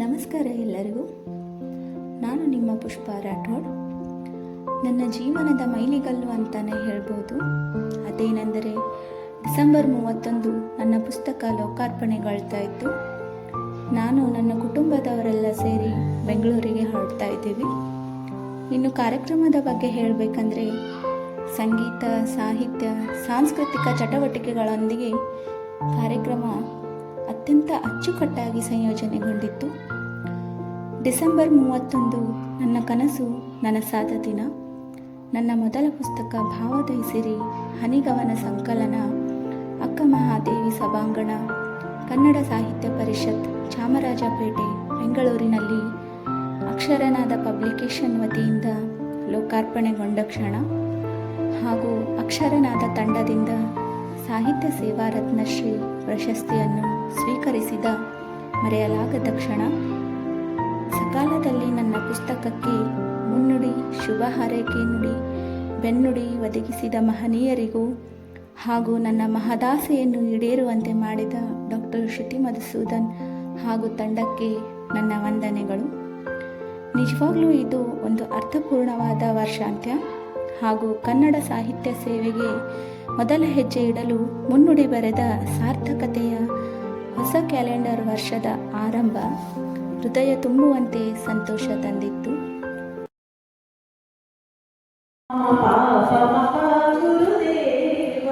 ನಮಸ್ಕಾರ ಎಲ್ಲರಿಗೂ. ನಾನು ನಿಮ್ಮ ಪುಷ್ಪ ರಾಠೋಡ್. ನನ್ನ ಜೀವನದ ಮೈಲಿಗಲ್ಲು ಅಂತಾನೆ ಹೇಳ್ಬೋದು. ಅದೇನೆಂದರೆ, ಡಿಸೆಂಬರ್ ಮೂವತ್ತೊಂದು ನನ್ನ ಪುಸ್ತಕ ಲೋಕಾರ್ಪಣೆಗಳ್ತಾ ಇತ್ತು. ನಾನು ನನ್ನ ಕುಟುಂಬದವರೆಲ್ಲ ಸೇರಿ ಬೆಂಗಳೂರಿಗೆ ಹೊರಡ್ತಾ ಇದ್ದೀವಿ. ಇನ್ನು ಕಾರ್ಯಕ್ರಮದ ಬಗ್ಗೆ ಹೇಳಬೇಕಂದ್ರೆ, ಸಂಗೀತ, ಸಾಹಿತ್ಯ, ಸಾಂಸ್ಕೃತಿಕ ಚಟುವಟಿಕೆಗಳೊಂದಿಗೆ ಕಾರ್ಯಕ್ರಮ ಅತ್ಯಂತ ಅಚ್ಚುಕಟ್ಟಾಗಿ ಸಂಯೋಜನೆಗೊಂಡಿತ್ತು. ಡಿಸೆಂಬರ್ ಮೂವತ್ತೊಂದು, ನನ್ನ ಕನಸು ನನಸಾದ ದಿನ. ನನ್ನ ಮೊದಲ ಪುಸ್ತಕ ಭಾವದೈಸಿರಿ ಹನಿಗವನ ಸಂಕಲನ, ಅಕ್ಕ ಮಹಾದೇವಿ ಸಭಾಂಗಣ, ಕನ್ನಡ ಸಾಹಿತ್ಯ ಪರಿಷತ್, ಚಾಮರಾಜಪೇಟೆ, ಬೆಂಗಳೂರಿನಲ್ಲಿ ಅಕ್ಷರನಾದ ಪಬ್ಲಿಕೇಶನ್ ವತಿಯಿಂದ ಲೋಕಾರ್ಪಣೆಗೊಂಡ ಕ್ಷಣ. ಹಾಗೂ ಅಕ್ಷರನಾದ ತಂಡದಿಂದ ಸಾಹಿತ್ಯ ಸೇವಾ ರತ್ನಶ್ರೀ ಪ್ರಶಸ್ತಿಯನ್ನು ಸ್ವೀಕರಿಸಿದ ಮರೆಯಲಾಗದ ಕ್ಷಣ, ಸಕಾಲದಲ್ಲಿ ನನ್ನ ಪುಸ್ತಕಕ್ಕೆ ಮುನ್ನುಡಿ, ಶುಭ ಹಾರೈಕೆ ನುಡಿ, ಬೆನ್ನುಡಿ ಒದಗಿಸಿದ ಮಹನೀಯರಿಗೂ ಹಾಗೂ ನನ್ನ ಮಹದಾಸೆಯನ್ನು ಈಡೇರುವಂತೆ ಮಾಡಿದ ಡಾಕ್ಟರ್ ಶ್ರುತಿ ಮಧುಸೂದನ್ ಹಾಗೂ ತಂಡಕ್ಕೆ ನನ್ನ ವಂದನೆಗಳು. ನಿಜವಾಗ್ಲೂ ಇದು ಒಂದು ಅರ್ಥಪೂರ್ಣವಾದ ವರ್ಷಾಂತ್ಯ ಹಾಗೂ ಕನ್ನಡ ಸಾಹಿತ್ಯ ಸೇವೆಗೆ ಮೊದಲ ಹೆಜ್ಜೆ ಇಡಲು ಮುನ್ನುಡಿ ಬರೆದ ಸಾರ್ಥಕತೆಯ ಹೊಸ ಕ್ಯಾಲೆಂಡರ್ ವರ್ಷದ ಆರಂಭ ಹೃದಯ ತುಂಬುವಂತೆ ಸಂತೋಷ ತಂದಿತ್ತು. ಮಹತಾಪ ಗುರುದೇವ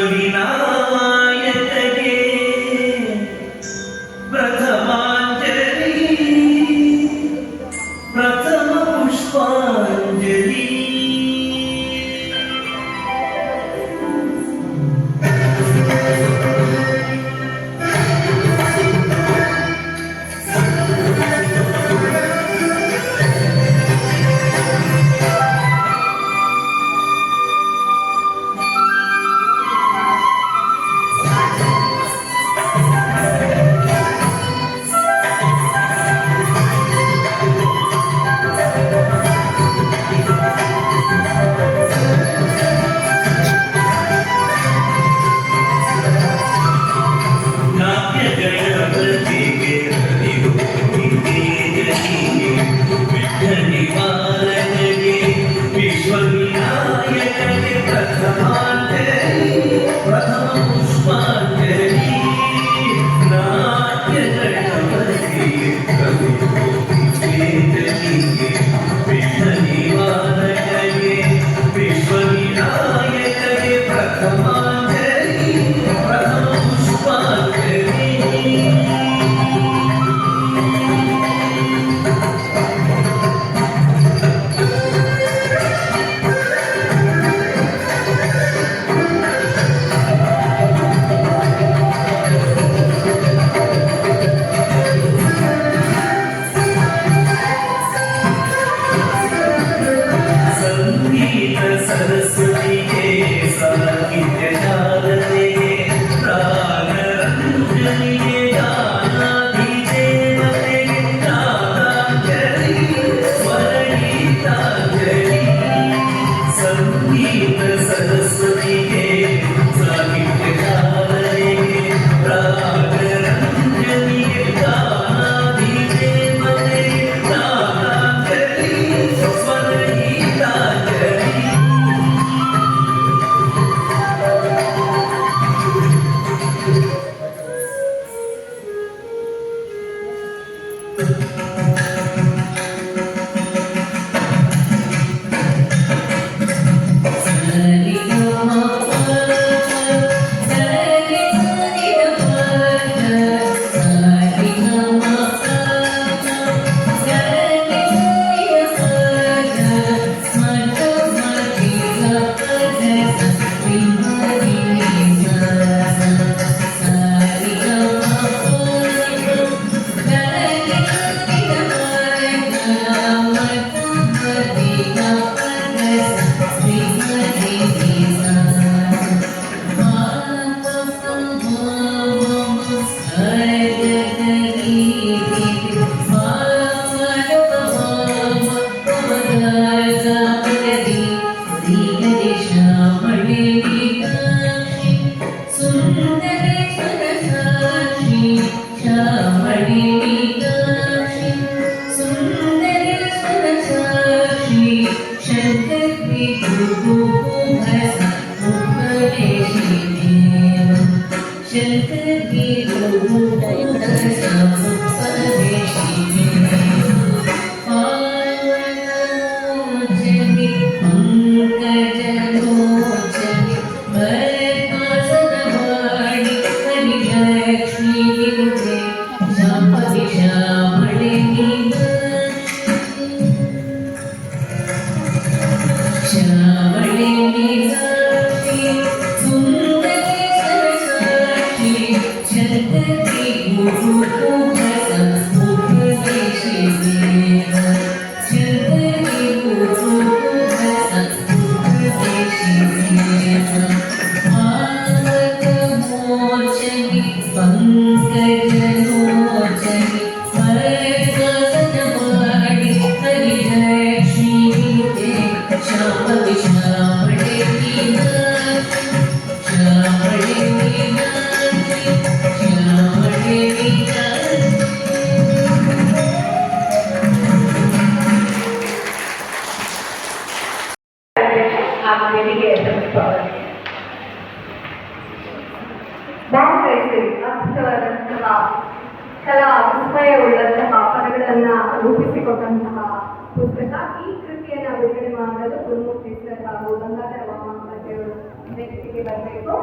Carolina. Amém. ವಿಸ್ಮಯವುಳ್ಳಂತಹ ಪದಗಳನ್ನ ರೂಪಿಸಿಕೊಟ್ಟಂತಹ ಪುಸ್ತಕ. ಈ ಕೃತಿಯನ್ನ ಬಿಡುಗಡೆ ಮಾಡಲು ಗುರುಮೂರ್ತಿ ಸರ್ ಹಾಗೂ ಗಂಗಾಧರ ವೇದಿಕೆಗೆ ಬರಬೇಕು.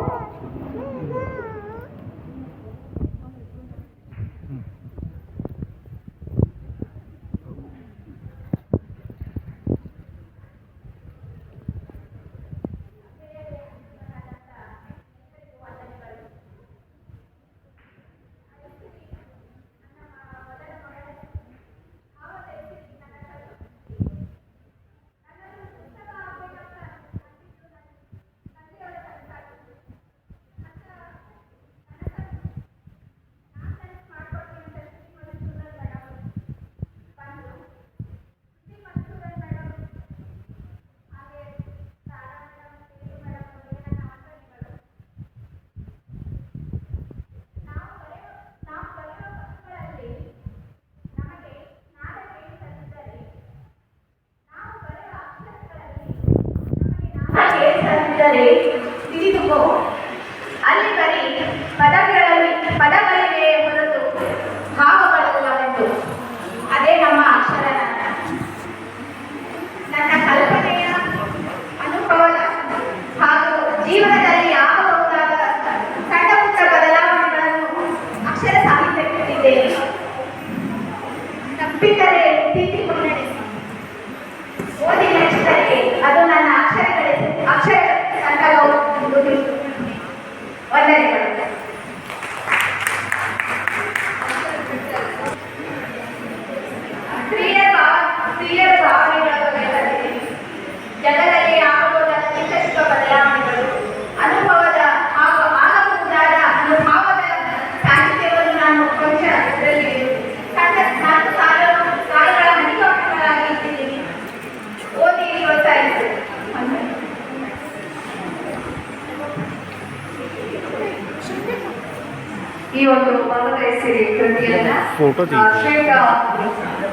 ಫೋಟೋ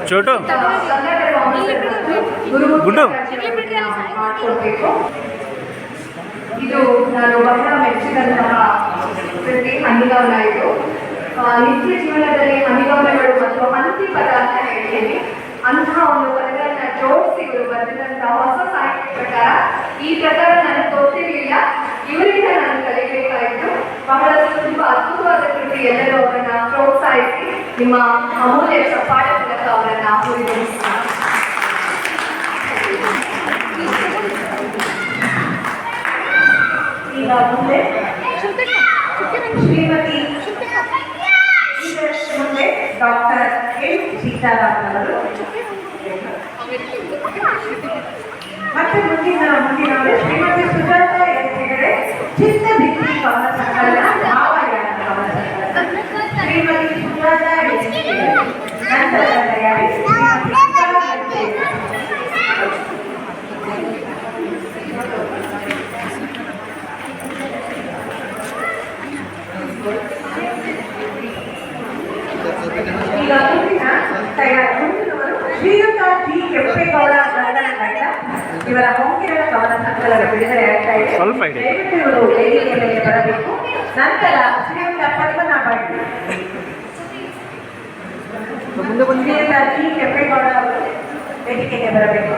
ಚೋಟು ಗುಡ್ಡು. ಇದು ನಾನು ಬಹಳ ಮೆಚ್ಚಿದಂತಹ ಕೃತಿ ಹನಿಗವನ ಇದು. ನಿತ್ಯ ಜೀವನದಲ್ಲಿ ಹನಿಗವನಗಳು ಮತ್ತು ಹಂತಿ ಪದ ಅಂತ ಹೇಳ್ತೀನಿ. ಅಂತಹ ಒಂದು ಪದಗಳನ್ನ ಜೋಡಿಸಿ ಇವರು ಬರೆದಿದಂತಹ ಹೊಸ ಸಾಹಿತ್ಯ ಪ್ರಕಾರ ಈ ಪ್ರಕಾರ ನನಗೆ ಗೊತ್ತಿರಲಿಲ್ಲ ಇವರಿಂದ ನಾನು ಕಲಿಬೇಕಾಯಿತು. ಬಹಳ ತುಂಬಾ ಅದ್ಭುತವಾದ ಕೃತಿ ಎಲ್ಲರೂ ಅವರನ್ನ ಪ್ರೋತ್ಸಾಹಿಸಿ ನಿಮ್ಮ ಅಮೂಲ್ಯ ಚಪ್ಪಾಳೆ ಮೂಲಕ ಅವರನ್ನ ಈಗ ಮುಂದೆ ಶ್ರೀಮತಿ ಮುಂದೆ ಡಾಕ್ಟರ್ ಎನ್ ಸೀತಾರಾಮ್ ಅವರು. ಮತ್ತೆ ಮುಂದಿನ ಮುಂದಿನ ಶ್ರೀಮತಿ ಸುಜಾತ ಎಸ್ ಹೆಗಡೆ ಚಿತ್ತ ಭಿತ್ತಿ ಕವನ ಸಂಕಲನ ಭಾವಯಾನ ಕವನ ಸಂಕಲನ ಶ್ರೀಮತಿ ಸುಜಾತ ಎಸ್ ಹೆಗಡೆ ನಂತರ ತಯಾರಿ ಶ್ರೀಮತಿ ಸುಜಾತ ಎಸ್ ಹೆಗಡೆ. ಈಗ ಮುಂದಿನ ತಯಾರ ಶ್ರೀಯುತ ಟಿ ಕೆಂಪೇಗೌಡ ಇವರ ಹೊಂಗಿರಣ ಕವನ ಸಂಕಲನ ಬಿಡುಗಡೆ ಆಗ್ತಾ ಇದೆ ಸ್ವಲ್ಪ ಇದೆ. ದಯವಿಟ್ಟು ಇವರು ವೇದಿಕೆ ಮೇಲೆ ಬರಬೇಕು ನಂತರ ಶ್ರೀಯುತ ಪದ್ಮನಾಭ ಶ್ರೀಯುತ ಟಿ ಕೆಂಪೇಗೌಡ ಅವರು ವೇದಿಕೆಗೆ ಬರಬೇಕು